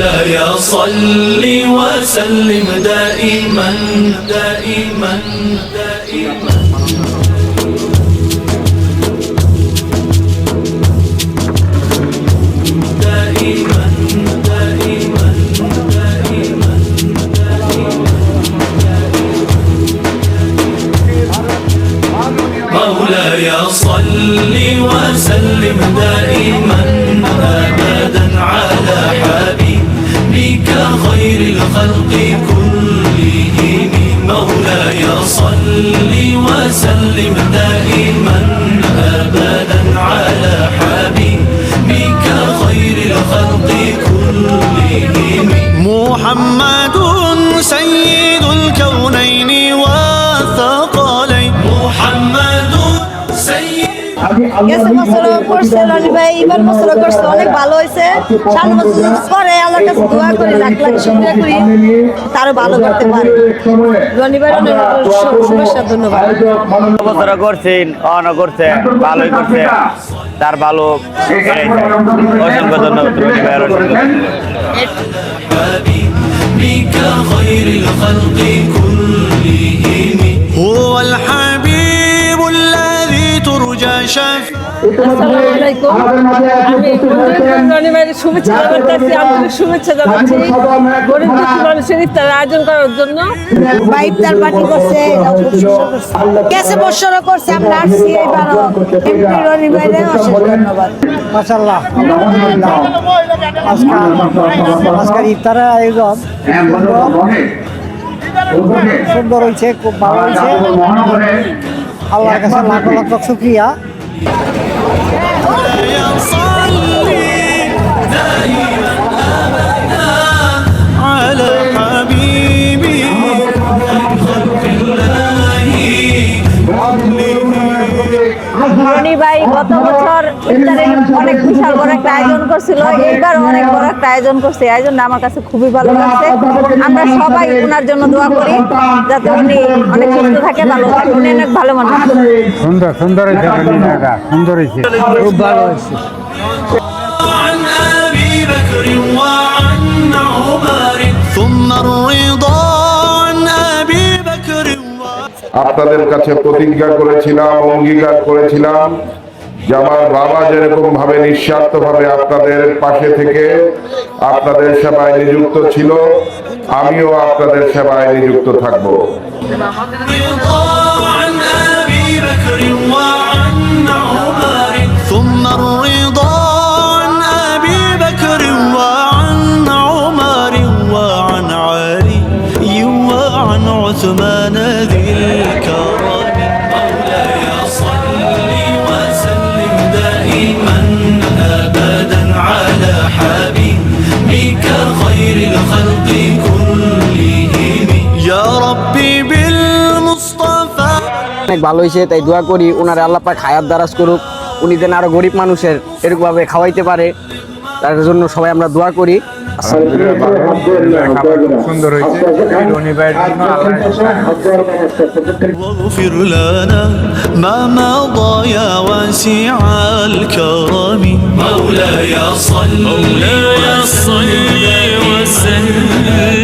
مولاي صل وسلم دائما دائما دائما دائما دائما. دائما مولاي صل وسلم دائما ابدا الخلق كلهم. مولاي صل وسلم دائما ابدا على حبيبك خير الخلق كلهم. محمد গেছে বছর করছে রনি ভাই এবার বছর করছে অনেক ভালো হয়েছে সাত বছর পরে আল্লাহর কাছে দোয়া করি লাখ লাখ শুক্রিয়া করি তারও ভালো করতে পারে রনি ভাই অনেক শুভেচ্ছা ধন্যবাদ বছর করছেন অন করছে ভালোই করছে তার ভালো এটাই চাই। অসংখ্য ধন্যবাদ রনি ভাইয়ের অসংখ্য ধন্যবাদ। حبيبك خير الخلق كلهم هو الحبيب শুভেচ্ছা জানাচ্ছি আন্তরিক শুভেচ্ছা জানাচ্ছি গরিব দুঃখী মানুষের ইফতার আয়োজন করার জন্য বা ইফতার পার্টি করছে করছে। গেছে আমরা আসছি এবারও। এমপি রনি ভাইরে অশেষ ধন্যবাদ। মাশাল্লাহ আলহামদুলিল্লাহ আজকাল আজকের ইফতারের আয়োজন সুন্দর হয়েছে খুব ভালো হয়েছে। আল্লাহর কাছে লাখ লাখ শুক্রিয়া। Yeah. রনি ভাই গত বছর ইফতারে অনেক বিশাল বড় একটা আয়োজন করছিল। এইবার অনেক বড় একটা আয়োজন করছে। এই আয়োজনটা আমার কাছে খুবই ভালো লাগছে। আমরা সবাই ওনার জন্য দোয়া করি যাতে উনি অনেক সুস্থ থাকে ভালো থাকে। উনি অনেক ভালো মানুষ। সুন্দর সুন্দর সুন্দর খুব ভালো হয়েছে। আপনাদের কাছে প্রতিজ্ঞা করেছিলাম অঙ্গীকার করেছিলাম যে আমার বাবা যেরকম ভাবে নিঃস্বার্থ ভাবে আপনাদের পাশে থেকে আপনাদের সেবায় নিযুক্ত ছিল আমিও আপনাদের সেবায় নিযুক্ত থাকব رضا عن ابي بكر وعن عمر ثم الرضا অনেক ভালো হয়েছে তাই দোয়া করি ওনার আল্লাহ পাক হায়াত দারাজ করুক উনি যেন আরো গরিব মানুষের এরকমভাবে খাওয়াইতে পারে তার জন্য সবাই আমরা দোয়া করি খাবার খুব সুন্দর হয়েছে এই রনি ভাইয়ের জন্য আল্লাহ واغفر لنا ما مضى يا واسع الكرم مولاي صل مولاي صل وسلم